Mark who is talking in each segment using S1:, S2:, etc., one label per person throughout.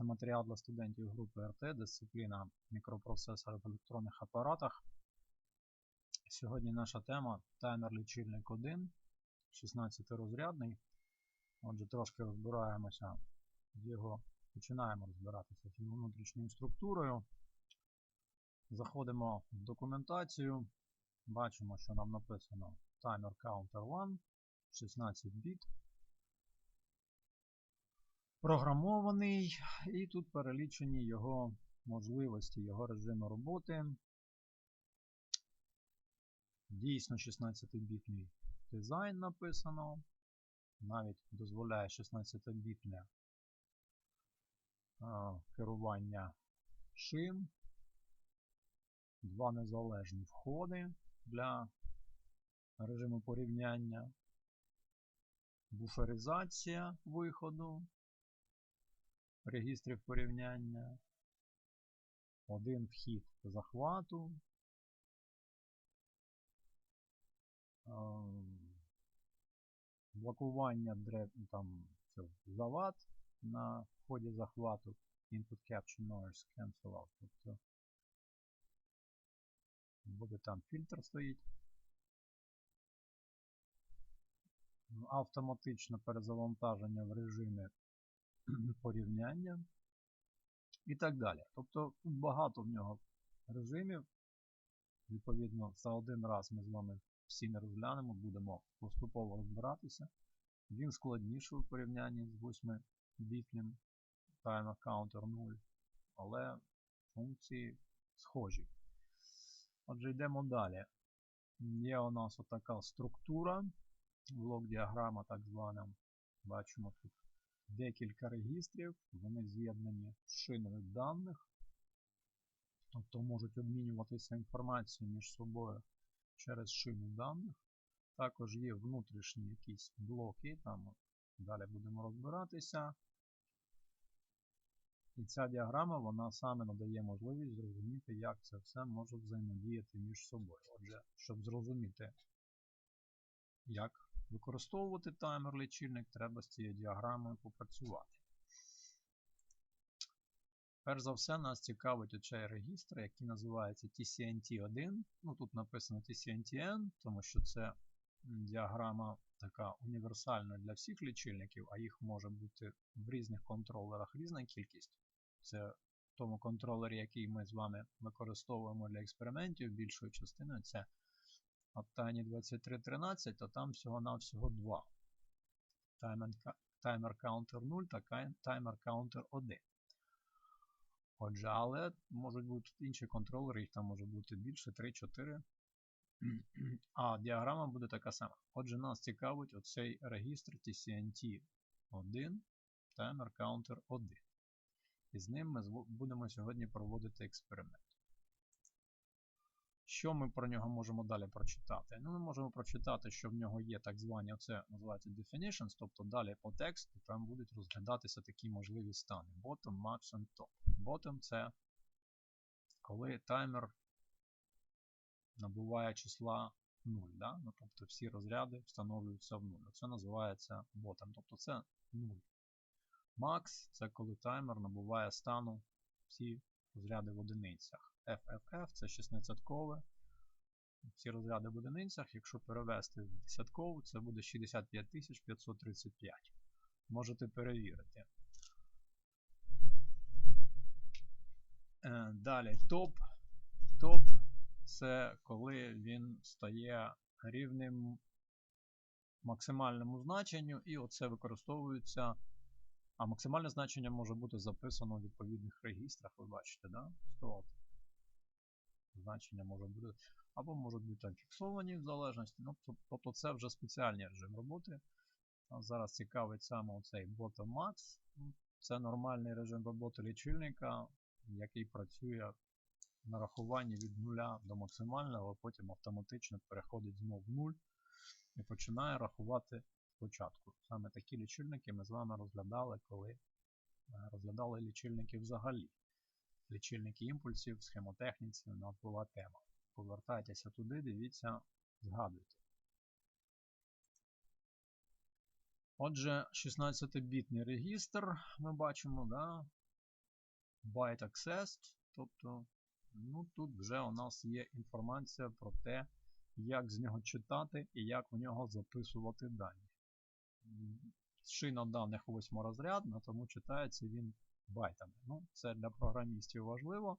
S1: Це матеріал для студентів групи РТ, дисципліна мікропроцесори в електронних апаратах. Сьогодні наша тема таймер лічильник 1, 16-розрядний. Отже, трошки розбираємося з його, починаємо розбиратися з його внутрішньою структурою. Заходимо в документацію. Бачимо, що нам написано Timer Counter 1, 16 біт. Програмований, і тут перелічені його можливості, його режими роботи. Дійсно 16-бітний дизайн написано. Навіть дозволяє 16-бітне керування шин. Два незалежні входи для режиму порівняння, буферизація виходу регістрів порівняння, один вхід захвату, блокування там, завад на вході захвату, input capture noise cancel out. Тобто буде там фільтр стоїть. Автоматичне перезавантаження в режимі порівняння і так далі. Тобто тут багато в нього режимів. Відповідно, за один раз ми з вами всі не розглянемо, будемо поступово розбиратися. Він складніший у порівнянні з 8-бітним Timer Counter 0, але функції схожі. Отже, йдемо далі. Є у нас отака структура, блок діаграма так звана. Бачимо тут декілька регістрів, вони з'єднані з шиною даних, тобто можуть обмінюватися інформацією між собою через шину даних. Також є внутрішні якісь блоки, там далі будемо розбиратися. І ця діаграма вона саме надає можливість зрозуміти, як це все може взаємодіяти між собою. Отже, щоб зрозуміти, як використовувати таймер-лічильник, треба з цією діаграмою попрацювати. Перш за все, нас цікавить оцей регістр, який називається TCNT1. Ну, Тут написано TCNTN, тому що це діаграма така універсальна для всіх лічильників, а їх може бути в різних контролерах різна кількість. Це в тому контролері, який ми з вами використовуємо для експериментів, більшою частиною це от Tiny 2313, то там всього-навсього 2. Timer Counter 0 та Timer Counter 1. Отже, але можуть бути інші контролери, їх там може бути більше 3-4. А діаграма буде така сама. Отже, нас цікавить оцей регістр TCNT 1, Timer Counter 1. І з ним ми будемо сьогодні проводити експеримент. Що ми про нього можемо далі прочитати? Ну, Ми можемо прочитати, що в нього є так звані, оце називається definitions, тобто далі по тексту там будуть розглядатися такі можливі стани. Bottom, max and top. Bottom це коли таймер набуває числа 0. Да? Ну, Тобто всі розряди встановлюються в 0. Це називається bottom, тобто це 0. Max це коли таймер набуває стану всі розряди в одиницях. FFF це 16-кове. Ці розряди в одиницях, якщо перевести в десяткову, це буде 65535. Можете перевірити. Е, далі топ. Топ це коли він стає рівним максимальному значенню, і оце використовується. А максимальне значення може бути записано в відповідних регістрах, ви бачите, да? 100 значення може бути, або можуть бути там фіксовані в залежності. Ну, Тобто це вже спеціальний режим роботи. Нас зараз цікавить саме оцей Bottom Max. Ну, це нормальний режим роботи лічильника, який працює на рахуванні від 0 до максимального, а потім автоматично переходить знову в 0 і починає рахувати спочатку. Саме такі лічильники ми з вами розглядали, коли е, розглядали лічильники взагалі лічильники імпульсів, в схемотехніці у нас була тема. Повертайтеся туди, дивіться, згадуйте. Отже, 16-бітний регістр ми бачимо, да? byte accessed, тобто ну, тут вже у нас є інформація про те, як з нього читати і як в нього записувати дані. Шина даних восьмирозрядна, тому читається він байтами. Ну, Це для програмістів важливо.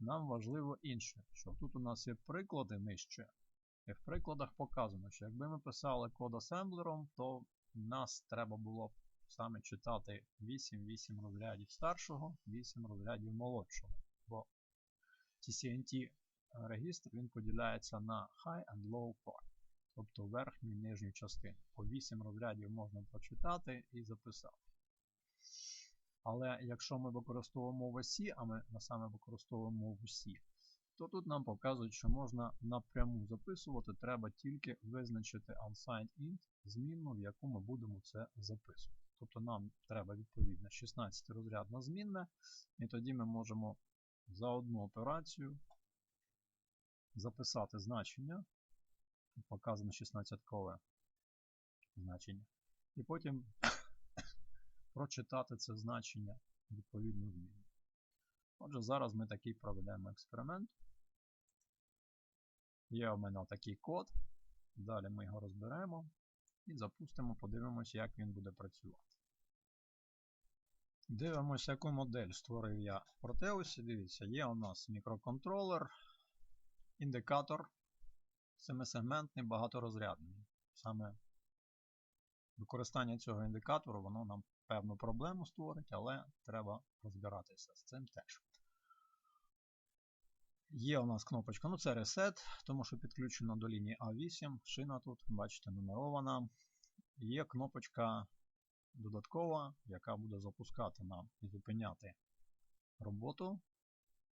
S1: Нам важливо інше, що тут у нас є приклади нижче. І в прикладах показано, що якби ми писали код асемблером, то нас треба було б саме читати 8, 8 розрядів старшого, 8 розрядів молодшого. Бо TCNT регістр він поділяється на high and low part, тобто верхню і нижню частину. По 8 розрядів можна прочитати і записати. Але якщо ми використовуємо в осі, а ми саме використовуємо в осі, то тут нам показують, що можна напряму записувати, треба тільки визначити unsigned int, змінну, в яку ми будемо це записувати. Тобто нам треба відповідно 16 розрядна змінна, і тоді ми можемо за одну операцію записати значення, показано 16-кове значення, і потім прочитати це значення відповідну зміну. Отже, зараз ми такий проведемо експеримент. Є у мене такий код. Далі ми його розберемо і запустимо, подивимося, як він буде працювати. Дивимося, яку модель створив я в Proteus. Дивіться, є у нас мікроконтролер, індикатор, семисегментний, багаторозрядний. Саме використання цього індикатору воно нам певну проблему створить, але треба розбиратися з цим теж. Є у нас кнопочка, ну це Reset, тому що підключено до лінії А8, шина тут, бачите, нумерована. Є кнопочка додаткова, яка буде запускати нам і зупиняти роботу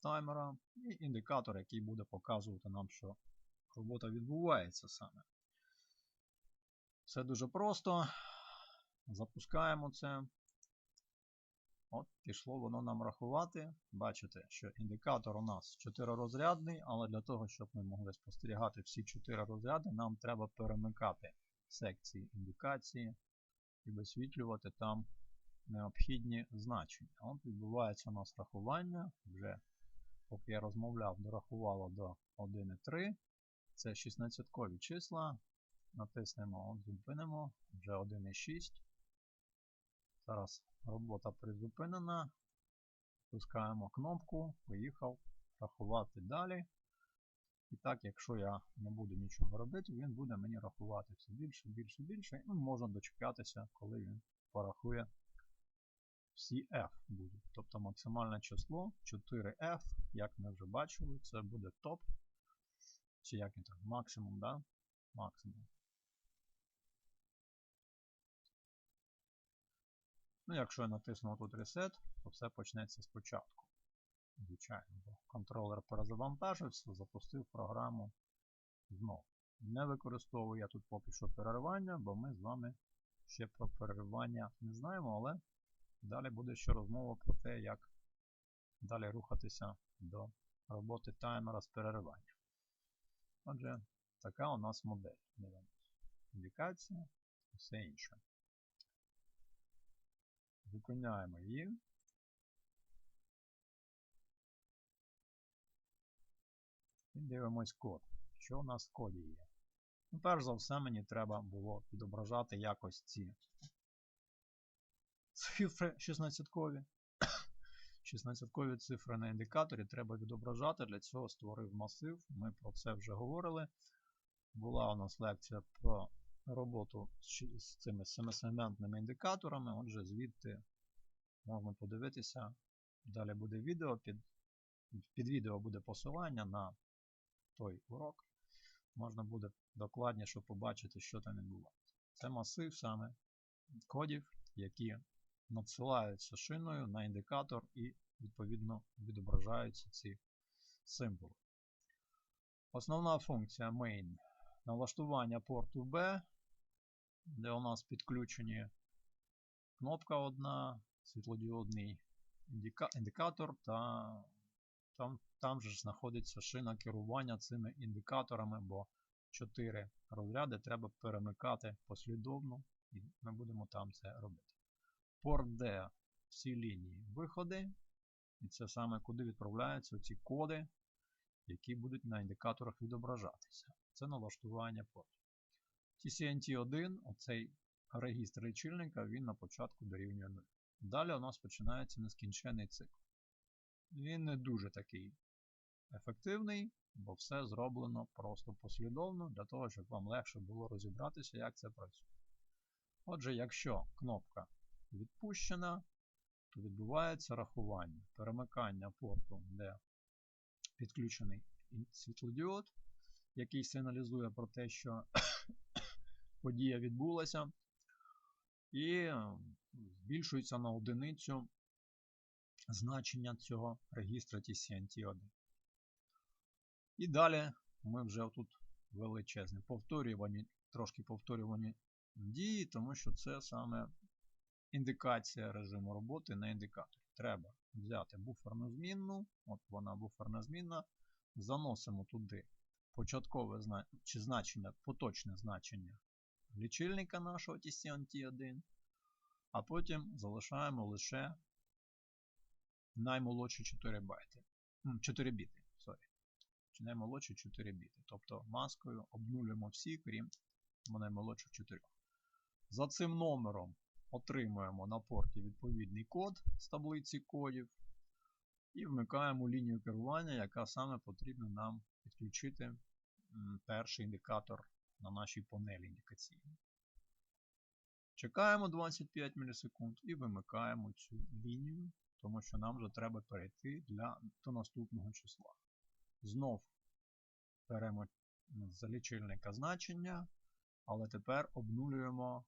S1: таймера, і індикатор, який буде показувати нам, що робота відбувається саме. Все дуже просто. Запускаємо це. От, пішло воно нам рахувати. Бачите, що індикатор у нас 4-розрядний, але для того, щоб ми могли спостерігати всі 4 розряди, нам треба перемикати секції індикації і висвітлювати там необхідні значення. От відбувається у нас рахування. Вже, поки я розмовляв, дорахувало до 1,3. Це 16-кові числа. Натиснемо, зупинимо, вже 1,6. Зараз робота призупинена. Пускаємо кнопку, поїхав рахувати далі. І так, якщо я не буду нічого робити, він буде мені рахувати все більше, більше, більше. І можна дочекатися, коли він порахує всі F будуть. Тобто максимальне число 4F, як ми вже бачили, це буде топ. Чи як він там, максимум, да? Максимум. Ну, якщо я натисну тут Reset, то все почнеться спочатку. Звичайно, бо контролер перезавантажився, запустив програму знову. Не використовую я тут поки що переривання, бо ми з вами ще про переривання не знаємо, але далі буде ще розмова про те, як далі рухатися до роботи таймера з переривання. Отже, така у нас модель. Індикація все інше. Зупиняємо її. І дивимось код. Що у нас в коді є? Ну, перш за все, мені треба було відображати якось ці цифри 16-кові. 16-кові цифри на індикаторі треба відображати. Для цього створив масив. Ми про це вже говорили. Була у нас лекція про роботу з цими семисегментними індикаторами. Отже, звідти можна подивитися. Далі буде відео. Під, під відео буде посилання на той урок. Можна буде докладніше побачити, що там відбувається. Це масив саме кодів, які надсилаються шиною на індикатор і, відповідно, відображаються ці символи. Основна функція main налаштування порту B, де у нас підключені кнопка одна, світлодіодний індика індикатор, та там там же знаходиться шина керування цими індикаторами, бо 4 розряди треба перемикати послідовно, і ми будемо там це робити. Порт D всі лінії виходи. І це саме куди відправляються ці коди, які будуть на індикаторах відображатися. Це налаштування портів. TCNT1, оцей регістр лічильника, він на початку дорівнює 0. Далі у нас починається нескінчений цикл. Він не дуже такий ефективний, бо все зроблено просто послідовно для того, щоб вам легше було розібратися, як це працює. Отже, якщо кнопка відпущена, то відбувається рахування, перемикання порту, де підключений світлодіод, який сигналізує про те, що подія відбулася, і збільшується на одиницю значення цього регістра TCNT1. І далі ми вже тут величезні повторювані, трошки повторювані дії, тому що це саме індикація режиму роботи на індикаторі. Треба взяти буферну змінну, от вона буферна змінна, заносимо туди початкове чи значення, поточне значення лічильника нашого TCNT1, а потім залишаємо лише наймолодші 4 байти. 4 біти, sorry. Чи наймолодші 4 біти. Тобто маскою обнулюємо всі, крім наймолодших 4. За цим номером отримуємо на порті відповідний код з таблиці кодів. І вмикаємо лінію керування, яка саме потрібна нам підключити перший індикатор на нашій панелі індикаційній. Чекаємо 25 мілісекунд і вимикаємо цю лінію, тому що нам вже треба перейти для, до наступного числа. Знов беремо з лічильника значення, але тепер обнулюємо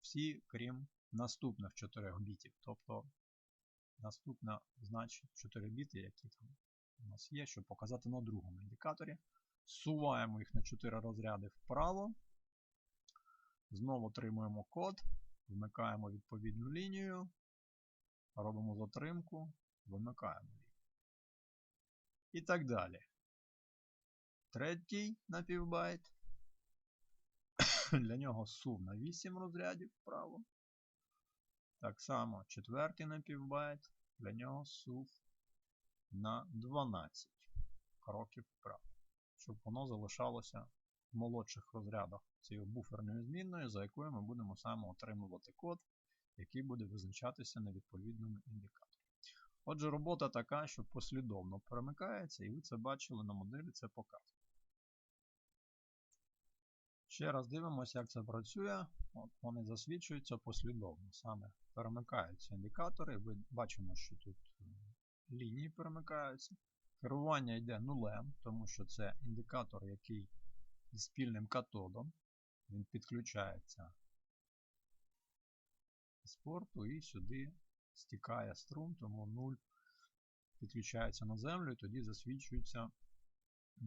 S1: всі, крім наступних 4 бітів. Тобто наступне значення 4 біти, які там у нас є, щоб показати на другому індикаторі. Суваємо їх на 4 розряди вправо. Знову отримуємо код, вмикаємо відповідну лінію, робимо затримку, вимикаємо лінію. І так далі. Третій напівбайт. Для нього сув на 8 розрядів вправо. Так само четвертий напівбайт, для нього сув на 12 кроків вправо. Щоб воно залишалося в молодших розрядах цієї буферної змінної, за якою ми будемо саме отримувати код, який буде визначатися на відповідному індикаторі. Отже, робота така, що послідовно перемикається, і ви це бачили на моделі, це показує. Ще раз дивимося, як це працює. От Вони засвідчуються послідовно. Саме перемикаються індикатори. Ви бачимо, що тут лінії перемикаються. Керування йде нулем, тому що це індикатор, який зі спільним катодом. Він підключається з порту і сюди стікає струм, тому 0 підключається на землю і тоді засвідчується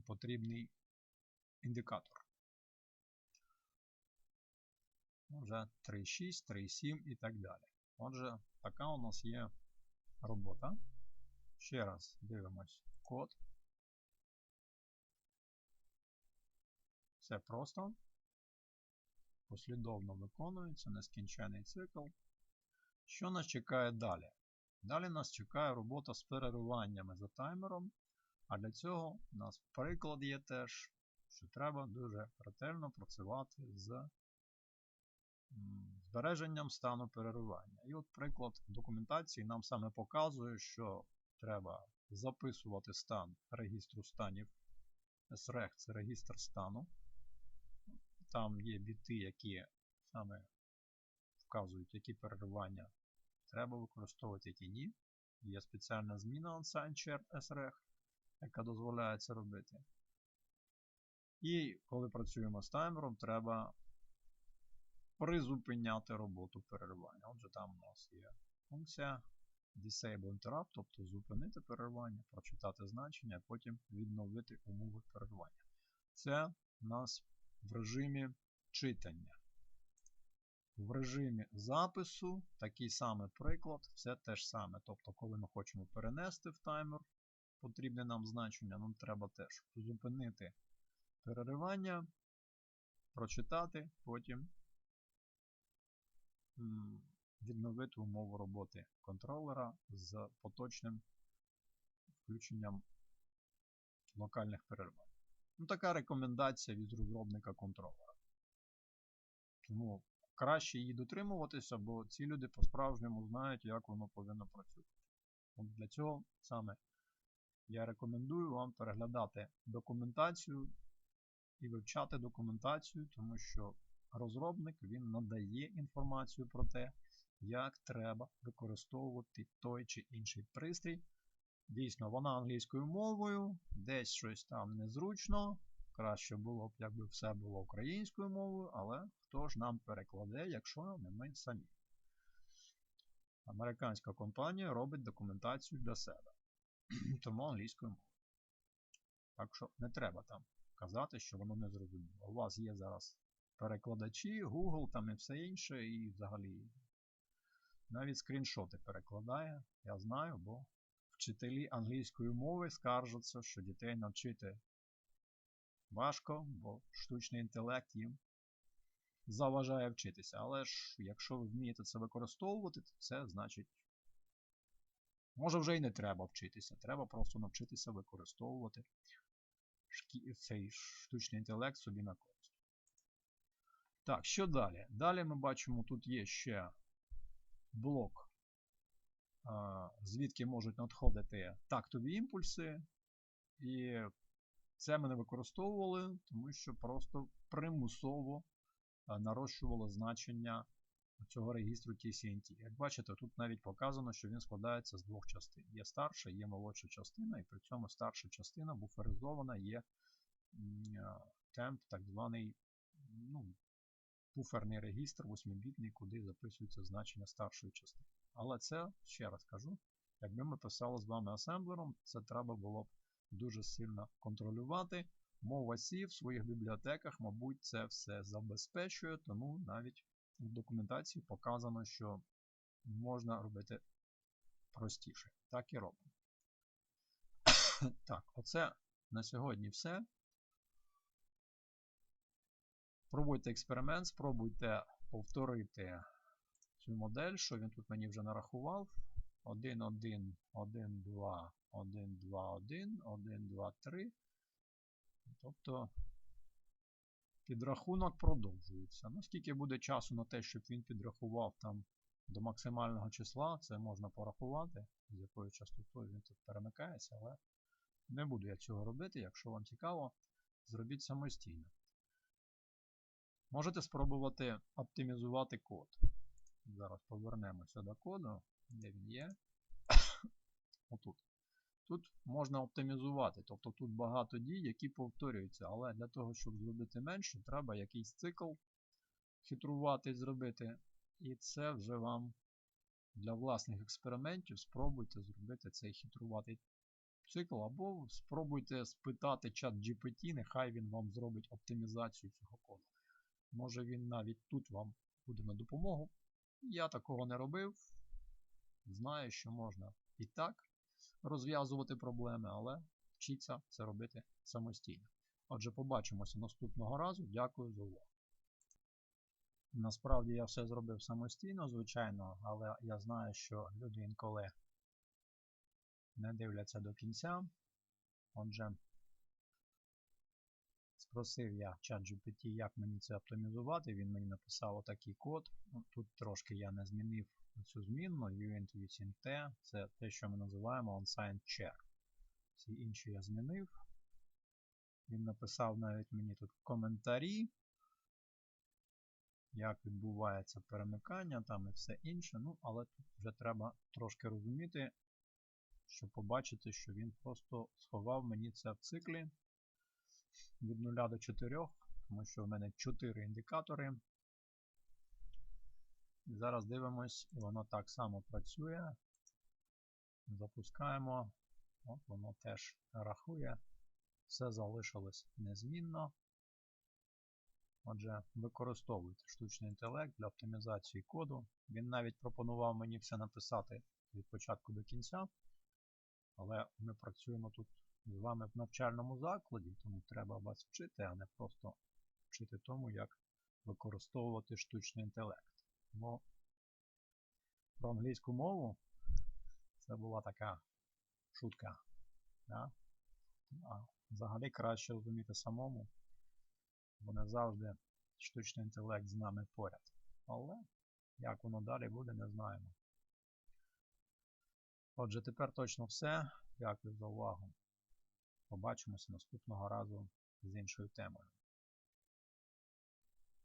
S1: потрібний індикатор. Вже 3.6, 3.7 і так далі. Отже, така у нас є робота. Ще раз дивимось код. Все просто. Послідовно виконується нескінчений цикл. Що нас чекає далі? Далі нас чекає робота з перериваннями за таймером. А для цього у нас приклад є теж, що треба дуже ретельно працювати з збереженням стану переривання. І от приклад документації нам саме показує, що треба записувати стан регістру станів SREG, це регістр стану. Там є біти, які саме вказують, які переривання треба використовувати, які ні. Є спеціальна зміна unsigned SREG, яка дозволяє це робити. І коли працюємо з таймером, треба призупиняти роботу переривання. Отже, там у нас є функція Disable Interrupt, тобто зупинити переривання, прочитати значення, а потім відновити умови переривання. Це у нас в режимі читання. В режимі запису такий самий приклад, все те ж саме. Тобто, коли ми хочемо перенести в таймер потрібне нам значення, нам треба теж зупинити переривання, прочитати, потім відновити умову роботи контролера з поточним включенням локальних перервань. Ну, така рекомендація від розробника контролера. Тому краще її дотримуватися, бо ці люди по-справжньому знають, як воно повинно працювати. От для цього саме я рекомендую вам переглядати документацію і вивчати документацію, тому що розробник він надає інформацію про те, як треба використовувати той чи інший пристрій. Дійсно, вона англійською мовою, десь щось там незручно. Краще було б, якби все було українською мовою, але хто ж нам перекладе, якщо не ми самі. Американська компанія робить документацію для себе. Тому англійською мовою. Так що не треба там казати, що воно не зрозуміло. У вас є зараз перекладачі, Google там і все інше, і взагалі навіть скріншоти перекладає. Я знаю, бо вчителі англійської мови скаржаться, що дітей навчити важко, бо штучний інтелект їм заважає вчитися. Але ж, якщо ви вмієте це використовувати, то це значить. Може вже і не треба вчитися. Треба просто навчитися використовувати цей штучний інтелект собі на користь. Так, що далі? Далі ми бачимо, тут є ще блок, звідки можуть надходити тактові імпульси. І це ми не використовували, тому що просто примусово нарощувало значення цього регістру TCNT. Як бачите, тут навіть показано, що він складається з двох частин. Є старша, є молодша частина, і при цьому старша частина буферизована, є темп, так званий ну, буферний регістр 8-бітний, куди записується значення старшої частини. Але це, ще раз кажу, якби ми писали з вами асемблером, це треба було б дуже сильно контролювати. Мова C в своїх бібліотеках, мабуть, це все забезпечує, тому навіть в документації показано, що можна робити простіше. Так і робимо. Так, оце на сьогодні все. Пробуйте експеримент, спробуйте повторити цю модель, що він тут мені вже нарахував. 1, 1, 1, 2, 1, 2, 1, 1, 2, 3. Тобто підрахунок продовжується. Ну, скільки буде часу на те, щоб він підрахував там до максимального числа, це можна порахувати, з якою частотою він тут перемикається, але не буду я цього робити. Якщо вам цікаво, зробіть самостійно. Можете спробувати оптимізувати код. Зараз повернемося до коду, де він є. Отут. Тут можна оптимізувати, тобто тут багато дій, які повторюються, але для того, щоб зробити менше, треба якийсь цикл хитруватий зробити. І це вже вам для власних експериментів спробуйте зробити цей хитруватий цикл, або спробуйте спитати чат GPT, нехай він вам зробить оптимізацію цього коду. Може він навіть тут вам буде на допомогу. Я такого не робив. Знаю, що можна і так розв'язувати проблеми, але вчіться це робити самостійно. Отже, побачимося наступного разу. Дякую за увагу. Насправді я все зробив самостійно, звичайно, але я знаю, що люди інколи не дивляться до кінця. Отже, спросив я ChatGPT, як мені це оптимізувати. Він мені написав отакий код. Ну, тут трошки я не змінив цю змінну uint using t. Це те, що ми називаємо unsigned check. Всі інші я змінив. Він написав навіть мені тут коментарі, як відбувається перемикання там і все інше. Ну, але тут вже треба трошки розуміти, щоб побачити, що він просто сховав мені це в циклі від 0 до 4, тому що в мене 4 індикатори. І зараз дивимось, і воно так само працює. Запускаємо. От Воно теж рахує. Все залишилось незмінно. Отже, використовуйте штучний інтелект для оптимізації коду. Він навіть пропонував мені все написати від початку до кінця. Але ми працюємо тут з вами в навчальному закладі, тому треба вас вчити, а не просто вчити тому, як використовувати штучний інтелект. Бо про англійську мову це була така шутка. Да? А взагалі краще розуміти самому, бо не завжди штучний інтелект з нами поряд. Але як воно далі буде, не знаємо. Отже, тепер точно все. Дякую за увагу. Побачимося наступного разу з іншою темою.